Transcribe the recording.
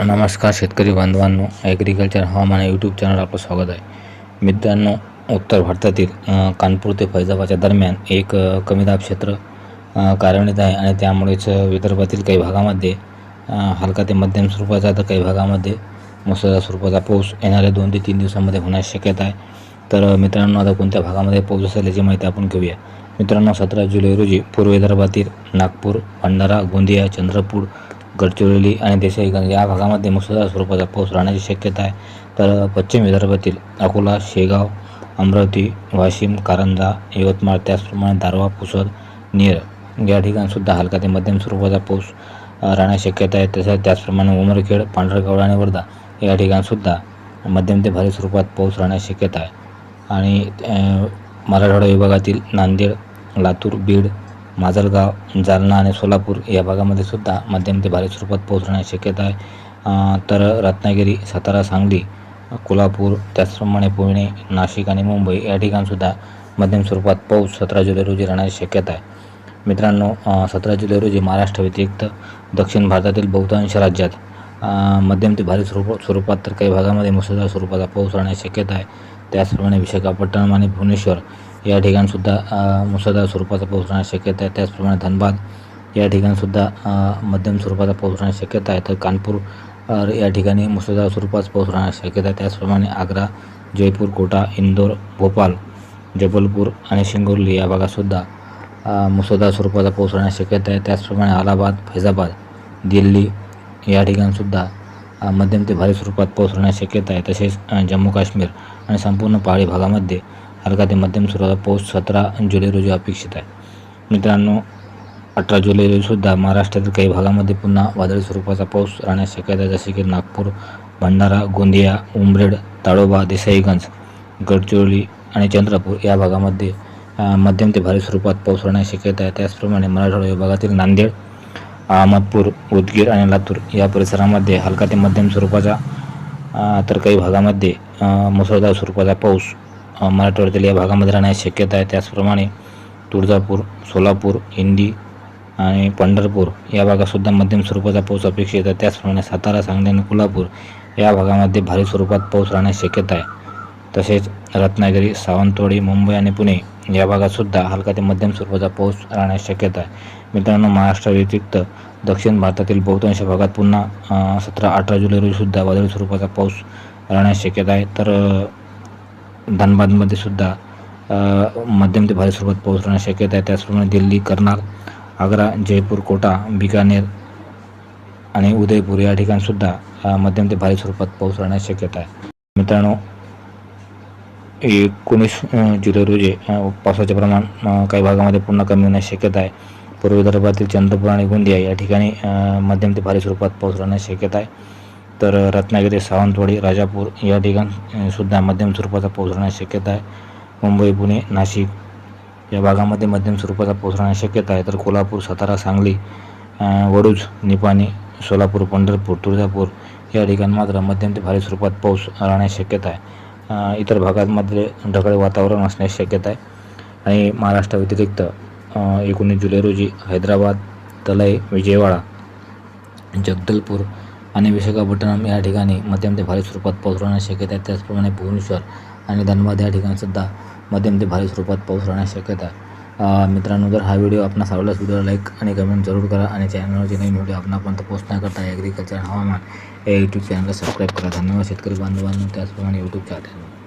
नमस्कार शेतकरी बांधवांनो ॲग्रिकल्चर हवामान यूट्यूब चॅनल आपलं स्वागत आहे. मित्रांनो उत्तर भारतातील कानपूर ते फैजाबादच्या दरम्यान एक कमी दाब क्षेत्र अ, कार्यान्वित आहे आणि त्यामुळेच विदर्भातील काही भागामध्ये हलका ते मध्यम स्वरूपाचा तर काही भागामध्ये मुसळधार स्वरूपाचा पाऊस येणाऱ्या दोन ते तीन दिवसामध्ये होण्याची शक्यता आहे. तर मित्रांनो आता कोणत्या भागामध्ये पाऊस असेल याची माहिती आपण घेऊया. मित्रांनो सतरा जुलै रोजी पूर्व विदर्भातील नागपूर भंडारा गोंदिया चंद्रपूर गडचिरोली आणि देशाईगंज या भागामध्ये मुसळधार स्वरूपाचा पाऊस राहण्याची शक्यता आहे. तर पश्चिम विदर्भातील अकोला शेगाव अमरावती वाशिम कारंजा यवतमाळ त्याचप्रमाणे दारवा पुसद नेर या ठिकाणसुद्धा हलका ते मध्यम स्वरूपाचा पाऊस राहण्याची शक्यता आहे. तसंच त्याचप्रमाणे उमरखेड पांढरकवडा आणि वर्धा या ठिकाणसुद्धा मध्यम ते भारी स्वरूपात पाऊस राहण्याची शक्यता आहे. आणि मराठवाडा विभागातील नांदेड लातूर बीड माजलगाव जालना आणि सोलापूर या भागामध्ये सुद्धा मध्यम ते भारी स्वरूपात पोहोचण्याची शक्यता आहे. तर रत्नागिरी सातारा सांगली कोल्हापूर त्याचप्रमाणे पुणे नाशिक आणि मुंबई या ठिकाणसुद्धा मध्यम स्वरूपात पाऊस सतरा जुलै रोजी राहण्याची शक्यता आहे. मित्रांनो सतरा जुलै रोजी महाराष्ट्र व्यतिरिक्त दक्षिण भारतातील बहुतांश राज्यात मध्यम ते भारी स्वरूप स्वरूपात तर काही भागामध्ये मुसळधार स्वरूपाचा पाऊस राहण्याची शक्यता आहे. त्याचप्रमाणे विशाखापट्टणम आणि भुवनेश्वर या ठिकाणसुद्धा मुसळधार स्वरूपाचा पाऊस राहण्याची शक्यता आहे. त्याचप्रमाणे धनबाद या ठिकाणसुद्धा मध्यम स्वरूपाचा पाऊस राहण्याची शक्यता आहे. तर कानपूर या ठिकाणी मुसळधार स्वरूपाचा पाऊस राहण्याची शक्यता आहे. त्याचप्रमाणे आग्रा जयपूर कोटा इंदोर भोपाल जबलपूर आणि शिंगोर्ली या भागातसुद्धा मुसळधार स्वरूपाचा पाऊस राहण्याची शक्यता आहे. त्याचप्रमाणे अलाहाबाद फैजाबाद दिल्ली या ठिकाणसुद्धा मध्यम ते भारी स्वरूपात पाऊस राहण्याची शक्यता आहे. तसेच जम्मू काश्मीर आणि संपूर्ण पहाडी भागामध्ये हलका ते मध्यम स्वरूपाचा पाऊस सतरा जुलै रोजी अपेक्षित आहे. मित्रांनो अठरा जुलै रोजीसुद्धा महाराष्ट्रातील काही भागामध्ये पुन्हा वादळी स्वरूपाचा पाऊस राहण्यास शक्यता आहे जसे की नागपूर भंडारा गोंदिया उमरेड ताडोबा देसाईगंज गडचिरोली आणि चंद्रपूर या भागामध्ये मध्यम ते भारी स्वरूपात पाऊस राहण्याची शक्यता आहे. त्याचप्रमाणे मराठवाडा विभागातील नांदेड अहमदपूर उदगीर आणि लातूर या परिसरामध्ये हलका ते मध्यम स्वरूपाचा तर काही भागामध्ये मुसळधार स्वरूपाचा पाऊस मराठवाड्यातील या भागामध्ये राहण्याची शक्यता आहे. त्याचप्रमाणे तुळजापूर सोलापूर हिंदी आणि पंढरपूर या भागातसुद्धा मध्यम स्वरूपाचा पाऊस अपेक्षित आहे. त्याचप्रमाणे सातारा सांगली आणि कोल्हापूर या भागामध्ये भारी स्वरूपात पाऊस राहण्याची शक्यता आहे. तसेच रत्नागिरी सावंतवाडी मुंबई आणि पुणे या भागातसुद्धा हलका ते मध्यम स्वरूपाचा पाऊस राहण्याची शक्यता आहे. मित्रांनो महाराष्ट्रा व्यतिरिक्त दक्षिण भारतातील बहुतांश भागात पुन्हा सतरा अठरा जुलै रोजीसुद्धा वादळी स्वरूपाचा पाऊस राहण्याची शक्यता आहे. तर धनबादमध्ये सुद्धा मध्यम ते भारी स्वरूपात पाऊस शक्यता आहे. त्याचप्रमाणे दिल्ली कर्नाल आग्रा जयपूर कोटा बिकानेर आणि उदयपूर या ठिकाणसुद्धा मध्यम ते भारी स्वरूपात पाऊस राहण्याची शक्यता आहे. मित्रांनो एकोणीस जुलै रोजी पावसाचे प्रमाण काही भागामध्ये पुन्हा कमी होण्याची शक्यता आहे. पूर्व विदर्भातील चंद्रपूर आणि गोंदिया या ठिकाणी मध्यम ते भारी स्वरूपात पाऊस राहण्याची शक्यता आहे. तर रत्नागिरी सावंतवाडी राजापूर या ठिकाणी सुद्धा मध्यम स्वरूपाचा पाऊस राहण्याची शक्यता आहे. मुंबई पुणे नाशिक या भागामध्ये मध्यम स्वरूपाचा पाऊस राहण्याची शक्यता आहे. तर कोल्हापूर सातारा सांगली वडूज निपाणी सोलापूर पंढरपूर तुळजापूर या ठिकाणी मात्र मध्यम ते भारी स्वरूपात पाऊस राहण्याची शक्यता आहे. इतर भागांमध्ये ढगाळ वातावरण असण्याची शक्यता आहे. आणि महाराष्ट्रा व्यतिरिक्त एकोणीस जुलै रोजी हैदराबाद तलई विजयवाडा जगदलपूर आणि विशाखापट्टणम या ठिकाणी मध्यम ते भारी स्वरूपात पाऊस राहण्याची शक्यता आहे. त्याचप्रमाणे भुवनेश्वर आणि धनबाद या ठिकाणीसुद्धा मध्यम ते भारी स्वरूपात पाऊस राहण्याची शक्यता आहे. मित्रांनो जर हा व्हिडिओ आपणास आवडल्यास व्हिडिओला लाईक आणि कमेंट जरूर करा आणि चॅनलवरचे नवीन व्हिडिओ आपणापर्यंत करता ॲग्रिकल्चर हवामान या यूट्यूब चॅनलला सबस्क्राईब करा. धन्यवाद शेतकरी बांधवांनो. त्याचप्रमाणे यूट्यूब चॅनल